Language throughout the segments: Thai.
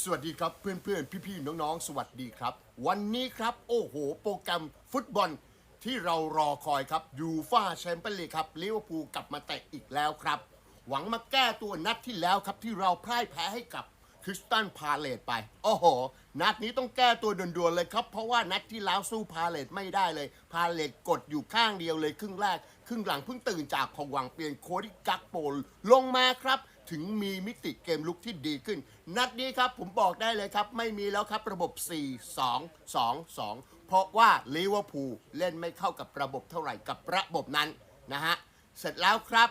สวัสดีครับเพื่อนๆ พี่ๆ น้องๆ สวัสดีครับ วันนี้ครับโอ้โห โปรแกรมฟุตบอลที่เรารอคอยครับยูฟาแชมเปี้ยนลีกครับลิเวอร์พูลกลับมาเตะอีกแล้วครับ หวังมาแก้ตัวนัดที่แล้วครับที่เราพ่ายแพ้ให้กับคริสตันพาเลตไปโอ้โห นัดนี้ต้องแก้ตัวด่วนๆเลยครับ เพราะว่านัดที่แล้วสู้พาเลตไม่ได้เลย พาเลตกดอยู่ข้างเดียวเลยครึ่งแรก ครึ่งหลังเพิ่งตื่นจากผวังเปลี่ยนโคดิกักโปลลงมาครับ ถึงมีมิติเกมลุกที่ดีขึ้น นัดนี้ครับผมบอกได้เลยครับ ไม่มีแล้วครับระบบ 4 2 2 2 เพราะว่าลิเวอร์พูลเล่นไม่เข้ากับระบบเท่าไหร่กับระบบนั้นนะฮะ เสร็จแล้วครับ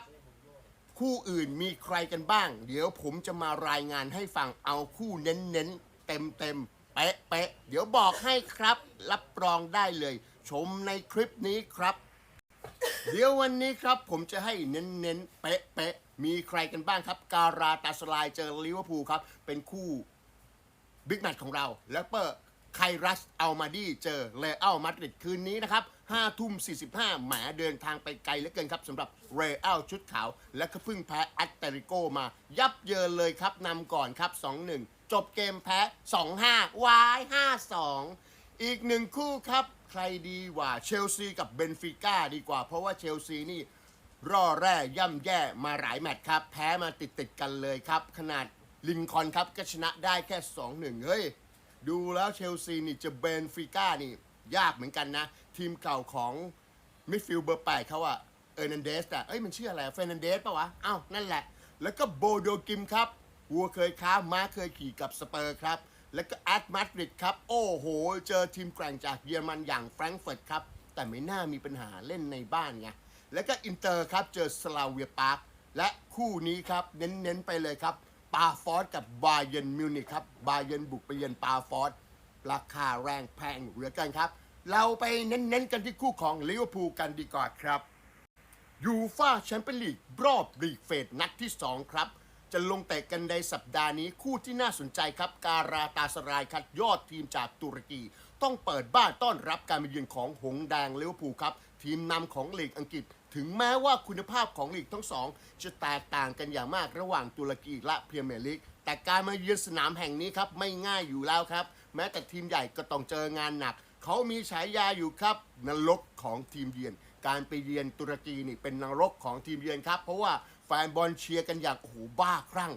คู่อื่นมีใครกันบ้าง เดี๋ยวผมจะมารายงานให้ฟังเอาคู่เน้นๆ เต็มๆ เป๊ะเป๊ะๆเดี๋ยวบอกให้ครับ รับรองได้เลย ชมในคลิปนี้ครับ เดี๋ยววันนี้ครับผมจะให้เน้นๆ เป๊ะเป๊ะๆ มีใครกันบ้างครับ การาตาสลายเจอลิเวอร์พูลครับ เป็นคู่บิ๊กแมตช์ของเรา แล้วเปิดไครัสเอามาดีเจอเรอัลมาดริดคืนนี้นะครับ5ทุ่ม 45แหมเดินทางไปไกลเหลือเกินครับสำหรับเรอัลชุดขาว และก็เพิ่งแพ้แอตเตริโกมา ยับเยินเลยครับนำก่อนครับ 2-1 จบเกมแพ้ 2-5วาย5-2 อีกหนึ่งคู่ครับ ใครดีกว่าเชลซีกับเบนฟิก้าดีกว่า เพราะว่าเชลซีนี่ ร่อแร่ย่ำแย่มาหลายแมตช์ครับ แพ้มาติดติดกันเลยครับ ขนาดลินคอนครับก็ชนะได้แค่ 2-1 เฮ้ย ดูแล้วเชลซีนี่จะเบนฟิก้านี่ ยากเหมือนกันนะ ทีมเก่าของมิดฟิลด์เบอร์แปดเขาอะเออร์นันเดสอะเอ้ยมันชื่ออะไรเฟรนันเดสปะวะอ้าวนั่นแหละ แล้วก็โบโดกิมครับวัวเคยค้าม้าเคยขี่กับสเปอร์ครับ แล้วก็แอตมาดริดครับ โอ้โห เจอทีมแกร่งจากเยอรมันอย่างแฟรงก์เฟิร์ตครับ แต่ไม่น่ามีปัญหาเล่นในบ้านไง แล้วก็อินเตอร์ครับเจอสลาเวียปาร์คและคู่นี้ครับเน้นๆไปเลยครับปาฟอสกับบาเยนมิวนิกครับบาเยนบุกไปเยือนปาฟอสราคาแรงแพงเหลือกินครับ เราไปเน้นๆกันที่คู่ของลิเวอร์พูลกันดีกว่าครับยูฟาแชมเปี้ยนลีกรอบลีกเฟสนัดที่ 2 ครับ จะลงเตะกันในสัปดาห์นี้คู่ที่น่าสนใจครับ การาตาสรายคัดยอดทีมจากตุรกี ต้องเปิดบ้านต้อนรับการมาเยือนของหงแดงลิเวอร์พูลครับ ทีมนำของลีกอังกฤษ ถึงแม้ว่าคุณภาพของลีกทั้งสองจะแตกต่างกันอย่างมากระหว่างตุรกีและพรีเมียร์ลีกแต่การมาเยือนสนามแห่งนี้ครับไม่ง่ายอยู่แล้วครับ แม้แต่ทีมใหญ่ก็ต้องเจองานหนัก เขามีฉายาอยู่ครับนรกของทีมเยือน การไปเยือนตุรกีนี่เป็นนรกของทีมเยือนครับ เพราะว่าแฟนบอลเชียร์กันอย่างโอ้โหบ้าคลั่ง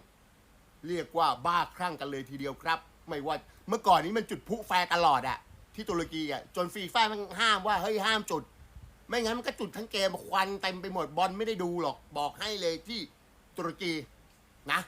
เรียกว่าบ้าคลั่งกันเลยทีเดียวครับ ไม่ว่าเมื่อก่อนนี้มันจุดพุแฟตลอดอะที่ตุรกีอะจนฟีฟ่ามันห้ามว่าเฮ้ยห้ามจุด ไม่งั้นมันก็จุดทั้งเกมควันเต็มไปหมดบอลไม่ได้ดูหรอกบอกให้เลยที่ตุรกีนะ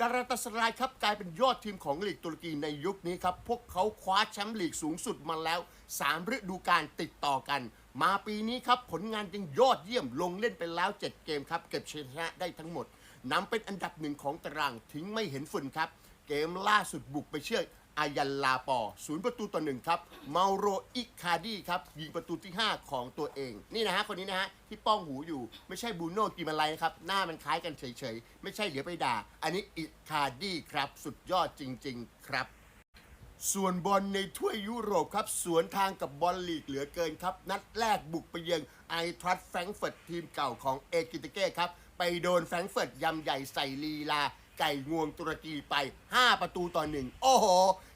การาตาสรายครับกลายเป็นยอดทีมของลีกตุรกีในยุคนี้ครับ พวกเขาคว้าแชมป์ลีกสูงสุดมาแล้ว 3 ฤดูกาลติดต่อกัน มาปีนี้ครับ ผลงานยังยอดเยี่ยมลงเล่นไปแล้ว 7 เกมครับ เก็บชนะได้ทั้งหมดนำเป็นอันดับหนึ่งของตารางทิ้งไม่เห็นฝุ่นครับ เกมล่าสุดบุกไปเชื่อ อายันลาปอศูนย์ประตูต่อหนึ่งครับเมาโรอิคาดีครับยิงประตูที่ 5 ของตัวเอง นี่นะฮะคนนี้นะฮะที่ป้องหูอยู่ไม่ใช่บูโน่กิมาไลนะครับ หน้ามันคล้ายกันเฉยๆ ไม่ใช่เดี๋ยวไปด่า อันนี้อิคาดีครับ สุดยอดจริง ๆ ครับส่วนบอลในถ้วยยุโรปครับ สวนทางกับบอลลีกเหลือเกินครับ นัดแรกบุกไปเยือนไอทรัสแฟรงเฟิร์ตทีมเก่าของเอกิตเก้ครับ ไปโดนแฟรงเฟิร์ตยำใหญ่ใส่ลีลา ไก่งวงตุรกีไป 5 ประตูต่อหนึ่งโอ้โห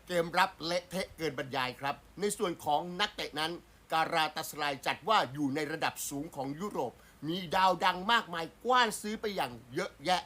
เกมรับเละเทะเกินบรรยายครับ ในส่วนของนักเตะนั้น การาตาสลายจัดว่าอยู่ในระดับสูงของยุโรป มีดาวดังมากมายกว้านซื้อไปอย่างเยอะแยะ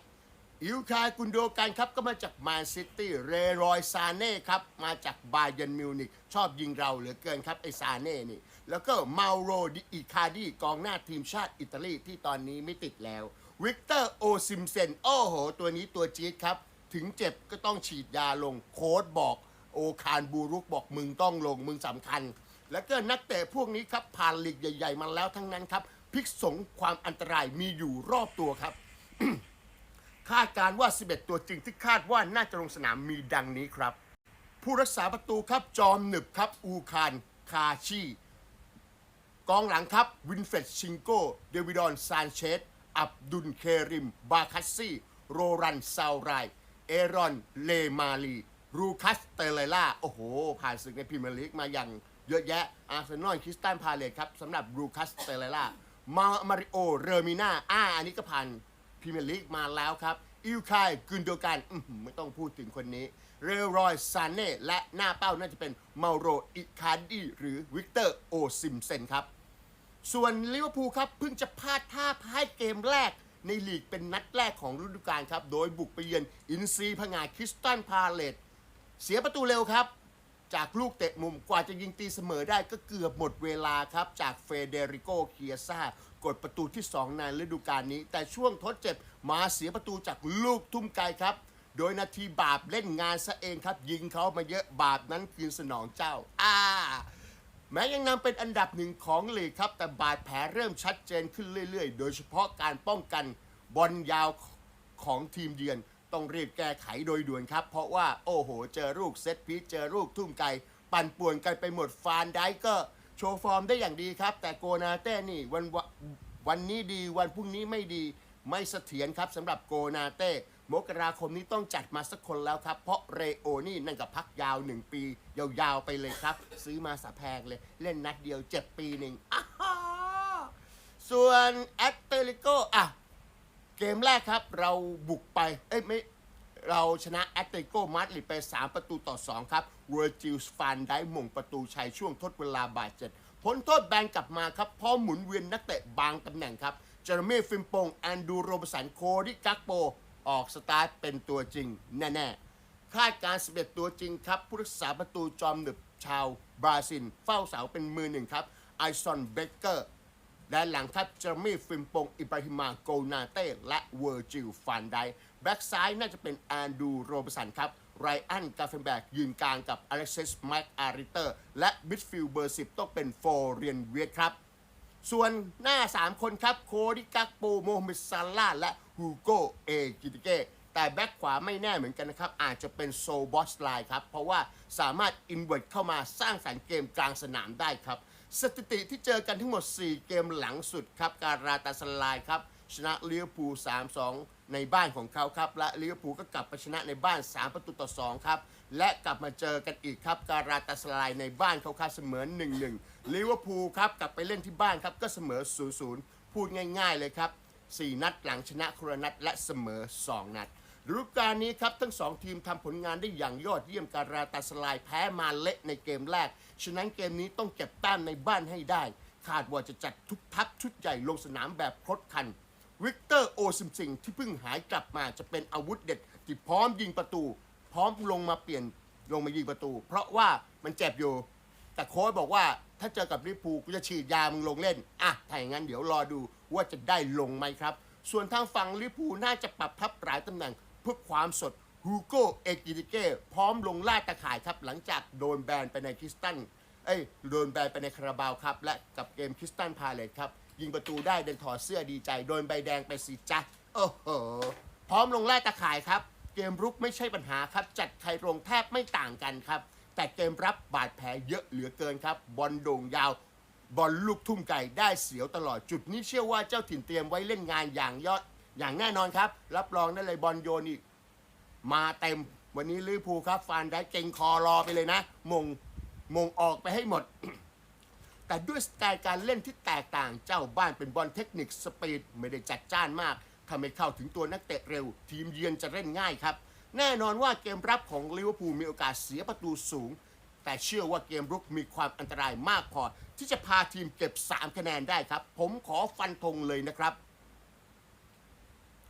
อิลคายกุนโดกันครับก็มาจากแมนซิตี้เรรอยซาเน่ครับ มาจากบาเยนมิวนิกชอบยิงเราเหลือเกินครับไอซาเน่นี่แล้วก็มาโรดิอิคาดีกองหน้าทีมชาติอิตาลีที่ตอนนี้ไม่ติดแล้ว วิกเตอร์โอซิมเซนโอ้โห ตัวนี้ตัวจี๊ดครับ ถึงเจ็บก็ต้องฉีดยาลงโค้ดบอก โอคารบูรุกบอกมึงต้องลงมึงสำคัญ แล้วก็นักเตะพวกนี้ครับ ผ่านลีกใหญ่ ๆ มาแล้วทั้งนั้นครับพลิกสงความอันตรายมีอยู่รอบตัวครับ คาดการณ์ว่า 11 ตัวจริงที่คาดว่าน่าจะลงสนามมีดังนี้ครับ ผู้รักษาประตูครับจอมหนึบครับอูคานคาชีกองหลังครับวินเฟรดชิงโกเดวิดอนซานเชส อับดุลเคริม บาคัสซี่ โรรันซาวไรายเอรอน เลมาลี รูคัสเตเลล่า โอ้โห ผ่านศึกในพรีเมียร์ลีกมาอย่างเยอะแยะ อาร์เซนอลคริสตันพาเลตครับสำหรับรูคัสเตเลล่า มามาริโอ เรมิน่าอ่าอันนี้ก็ผ่านพรีเมียร์ลีกมาแล้วครับอิลคายกุนโดกันไม่ต้องพูดถึงคนนี้ เรลรอยซานเน่ และหน้าเป้าน่าจะเป็นเมาโร อิคาร์ดีหรือวิกเตอร์ โอซิมเซนครับ ส่วนลิเวอร์พูลครับเพิ่งจะพลาดท่าพ่ายเกมแรกในลีกเป็นนัดแรกของฤดูกาลครับ โดยบุกไปเยือนอินซีผงาคริสตันพาเลตเสียประตูเร็วครับ จากลูกเตะมุมกว่าจะยิงตีเสมอได้ก็เกือบหมดเวลาครับ จากเฟเดริโกเคียซ่ากดประตูที่ 2 ในฤดูกาลนี้ แต่ช่วงทดเจ็บมาเสียประตูจากลูกทุ่มไกลครับ โดยนาทีบาปเล่นงานซะเองครับ ยิงเขามาเยอะบาปนั้นคืนสนองเจ้า อ่า แม้ยังนำเป็นอันดับหนึ่งของลีกครับ แต่บาดแผลเริ่มชัดเจนขึ้นเรื่อยๆ โดยเฉพาะการป้องกันบอลยาวของทีมเยือน ต้องรีบแก้ไขโดยด่วนครับ เพราะว่าโอ้โห เจอลูกเซตพีชเจอลูกทุ่มไกลปั่นป่วนกันไปหมดฟานได้ก็โชว์ฟอร์มได้อย่างดีครับ แต่โกนาเต้นี่วันวันนี้ดีวันพรุ่งนี้ไม่ดีไม่เสถียรครับสำหรับโกนาเต้ มกราคมนี้ต้องจัดมาสักคนแล้วครับ เพราะเรโอนี่นั่นกับพักยาวหนึ่งปี ยาวๆไปเลยครับ ซื้อมาสะแพงเลย เล่นนัดเดียวเจ็ดปีหนึ่งส่วนแอตเตลิโกอะ เกมแรกครับเราบุกไป เอ้ยไม่เราชนะแอตเลติโกมาดริดไป 3 ประตูต่อ 2 ครับเวอร์จิลส์ฟานได้มงประตูชัยช่วงทดเวลาบาดเจ็บผลโทษแบนกลับมาครับเพราะหมุนเวียนนักเตะบางตำแหน่งครับเจอร์เม่ฟิมปงแอนดูโรบสันโคดิกักโป ออกสตาร์ทเป็นตัวจริง แน่ๆ คาดการณ์11ตัวจริงครับ ผู้รักษาประตูจอมหนึบชาวบราซิล เฝ้าเสาเป็นมือหนึ่งครับไอซอนเบเกอร์ด้านหลังครับเจอร์มี่ฟิมปง อิบราฮิมาโกนาเต้ และเวอร์จิลฟานไดแบ็กซ้ายน่าจะเป็นแอนดูโรบสันครับไรอันกาเฟนแบกยืนกลางกับอเล็กซิสแม็กอาริเตอร์ และมิดฟิลด์เบอร์ 10 ต้องเป็นโฟเรียนเวียครับ ส่วนหน้า 3 คนครับ โคดิกักโปโมฮัมหม็ดซาลาและ ฮูโกเอกิติเกแต่แบ็กขวาไม่แน่เหมือนกันนะครับ อาจจะเป็นโซบอสไลน์ครับ เพราะว่าสามารถอินเว t เข้ามาสร้างสรรค์เกมกลางสนามได้ครับ สถิติที่เจอกันทั้งหมด 4 เกมหลังสุดครับ การาตาสลายครับ ชนะเลิเวอร์พู3-2 ในบ้านของเขาครับ และเลิเวอร์พูก็กลับไปชนะในบ้าน 3 ประตูต่อ 2 ครับและกลับมาเจอกันอีกครับการาตาสลายในบ้านเขาครับเสมอ1-1ลิเวอร์พูลครับกลับไปเล่นที่บ้านครับก็เสมอ 0-0 พูดง่าย ๆ เลยครับ 4 นัดหลังชนะคนละนัดและเสมอ 2 นัดฤดูกาลนี้ครับ ทั้งสองทีมทำผลงานได้อย่างยอดเยี่ยมการาตาสลายแพ้มาเละในเกมแรก ฉะนั้นเกมนี้ต้องเก็บแต้มในบ้านให้ได้ คาดว่าจะจัดทุกทัพชุดใหญ่ลงสนามแบบครบคัน วิกเตอร์โอซิมซิงที่เพิ่งหายกลับมาจะเป็นอาวุธเด็ดที่พร้อมยิงประตู พร้อมลงมาเปลี่ยนลงมายิงประตู เพราะว่ามันเจ็บอยู่ แต่โค้ชบอกว่าถ้าเจอกับลิเวอร์พูกูจะฉีดยามึงลงเล่น อะถ้าอย่างนั้นเดี๋ยวรอดู ว่าจะได้ลงไหมครับ ส่วนทางฝั่งลิเวอร์พูน่าจะปรับทับหลายตำแหน่งเพื่อความสดฮูโกเอกิติเก้พร้อมลงล่าตะข่ายครับ หลังจากโดนแบนไปในคริสตันเอ้ยโดนแบนไปในคาราบาวครับ และกับเกมคริสตันพาเลตครับ ยิงประตูได้เดินถอดเสื้อดีใจ โดนใบแดงไปสิจ๊ะโอ้โหพร้อมลงล่าตะข่ายครับ เกมรุกไม่ใช่ปัญหาครับ จัดใครลงแทบไม่ต่างกันครับ แต่เกมรับบาดแผลเยอะเหลือเกินครับบอลโด่งยาว บอลลูกทุ่มไก่ได้เสียวตลอดจุดนี้เชื่อว่าเจ้าถิ่นเตรียมไว้เล่นงานอย่างยอดอย่างแน่นอนครับ รับรองได้เลยบอลโยนนี่มาเต็มวันนี้ลิเวอร์พูลครับฟานได้เก่งคอรอไปเลยนะ มงมงออกไปให้หมด แต่ด้วยสไตล์การเล่นที่แตกต่างเจ้าบ้านเป็นบอลเทคนิคสปีดไม่ได้จัดจ้านมากทำให้เข้าถึงตัวนักเตะเร็ว ทีมเยือนจะเล่นง่ายครับ แน่นอนว่าเกมรับของลิเวอร์พูลมีโอกาสเสียประตูสูง แต่เชื่อว่าเกมรุกมีความอันตรายมากพอ ที่จะพาทีมเก็บ 3 คะแนนได้ครับ ผมขอฟันธงเลยนะครับ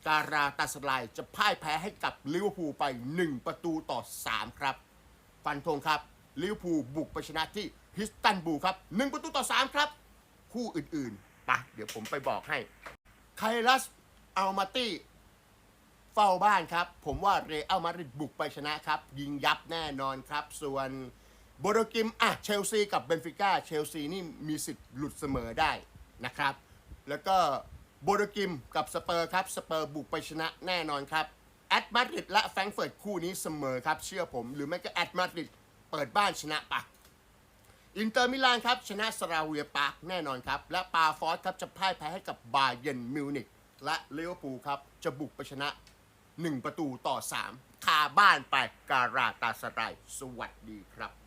การาตาสลายจะพ่ายแพ้ให้กับลิเวอร์พูลไป 1 ประตูต่อ 3 ครับ ฟันธงครับลิเวอร์พูลบุกไปชนะที่ฮิสตันบูลครับ 1 ประตูต่อ 3 ครับ คู่อื่นๆปะเดี๋ยวผมไปบอกให้ไคลัสอัลมาตี้เฝ้าบ้านครับ ผมว่าเรอัลมาดริดบุกไปชนะครับ ยิงยับแน่นอนครับ ส่วน โบโดกิมอะเชลซีกับเบนฟิก้าเชลซีนี่มีสิทธิ์หลุดเสมอได้นะครับ แล้วก็โบโดกิมกับสเปอร์ครับสเปอร์บุกไปชนะแน่นอนครับแอตมาดริดและแฟรงเฟิร์ตคู่นี้เสมอครับ เชื่อผม หรือไม่ก็แอตมาดริดเปิดบ้านชนะปะอินเตอร์มิลานครับ ชนะสราเวียปาร์คแน่นอนครับ และปาฟอสครับ จะพ่ายแพ้ให้กับบาเยร์นมิวนิกและเลเวอร์พูลครับ จะบุกไปชนะ 1 ประตูต่อ 3 คาบ้านไปการาตาสไตรสวัสดีครับ